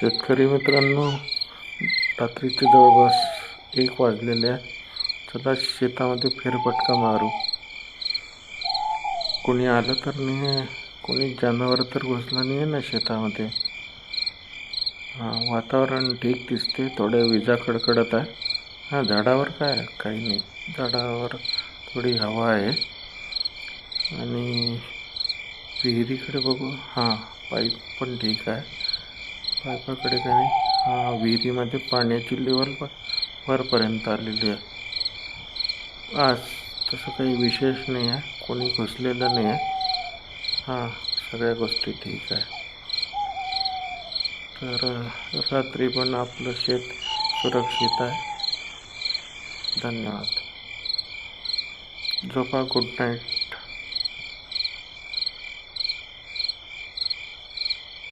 शेतकरी मित्रांनो रात्रीचे जवळपास एक वाजलेले आहे. चला शेतामध्ये फेरफटका मारू. कोणी आलं तर नाही आहे कोणी जनावर तर घुसलं नाही आहे ना शेतामध्ये. हां वातावरण ठीक दिसते थोड्या विजा कडकडत आहे. हां झाडावर काय? काही नाही. झाडावर थोडी हवा आहे. आणि विहिरीकडे बघू. हां पाईप पण ठीक आहे. पायपाकडे काय नाही? हां विहिरीमध्ये पाण्याची लेवल पण वरपर्यंत आलेली आहे. आज तसं काही विशेष नाही आहे. कोणी घुसलेलं नाही आहे. हां सगळ्या गोष्टी ठीक आहे. तर रात्री पण आपलं शेत सुरक्षित आहे. धन्यवाद. झोपा गुड नाईट